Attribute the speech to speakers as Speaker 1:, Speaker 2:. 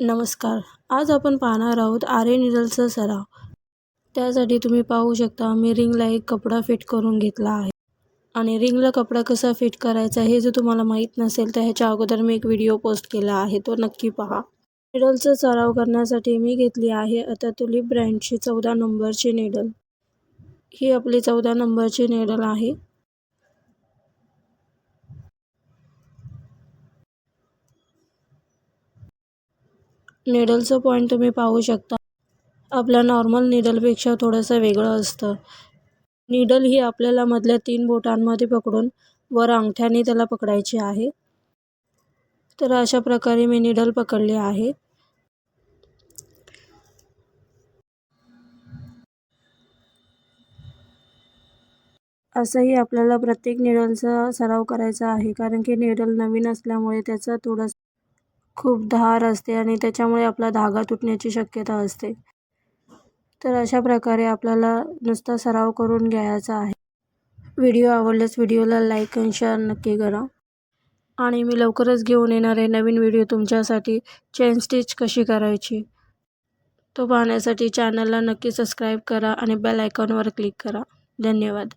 Speaker 1: नमस्कार. आज आपण पाहणार आहोत आरे निडलचा सराव. त्यासाठी तुम्ही पाहू शकता मी रिंगला एक कपडा फिट करून घेतला आहे. आणि रिंगला कपडा कसा फिट करायचा हे जर तुम्हाला माहीत नसेल तर ह्याच्या अगोदर मी एक व्हिडिओ पोस्ट केला आहे तो नक्की पहा. निडलचा सराव करण्यासाठी मी घेतली आहे आता तुलिप ब्रँडची चौदा नंबरची निडल. ही आपली चौदा नंबरची निडल आहे. निडलचं पॉईंट तुम्ही पाहू शकता. आपल्या नॉर्मल निडलपेक्षा थोडंसं वेगळं असतं. निडल ही आपल्याला मधल्या तीन बोटांमध्ये पकडून वर अंगठ्याने त्याला पकडायची आहे. तर अशा प्रकारे मी निडल पकडली आहे. असंही आपल्याला प्रत्येक निडलचा सराव करायचा आहे कारण की निडल नवीन असल्यामुळे त्याचा थोडंसं खूप धार असते आणि त्याच्यामुळे आपला धागा तुटण्याची शक्यता असते. तर अशा प्रकारे आपल्याला नुसता सराव करून घ्यायचा आहे. व्हिडिओ आवडल्यास व्हिडिओला लाईक आणि शेअर नक्की करा. आणि मी लवकरच घेऊन येणार आहे नवीन व्हिडिओ तुमच्यासाठी चेन स्टिच कशी करायची? तो पाहण्यासाठी चॅनलला नक्की सबस्क्राईब करा आणि बेल आयकॉनवर क्लिक करा. धन्यवाद.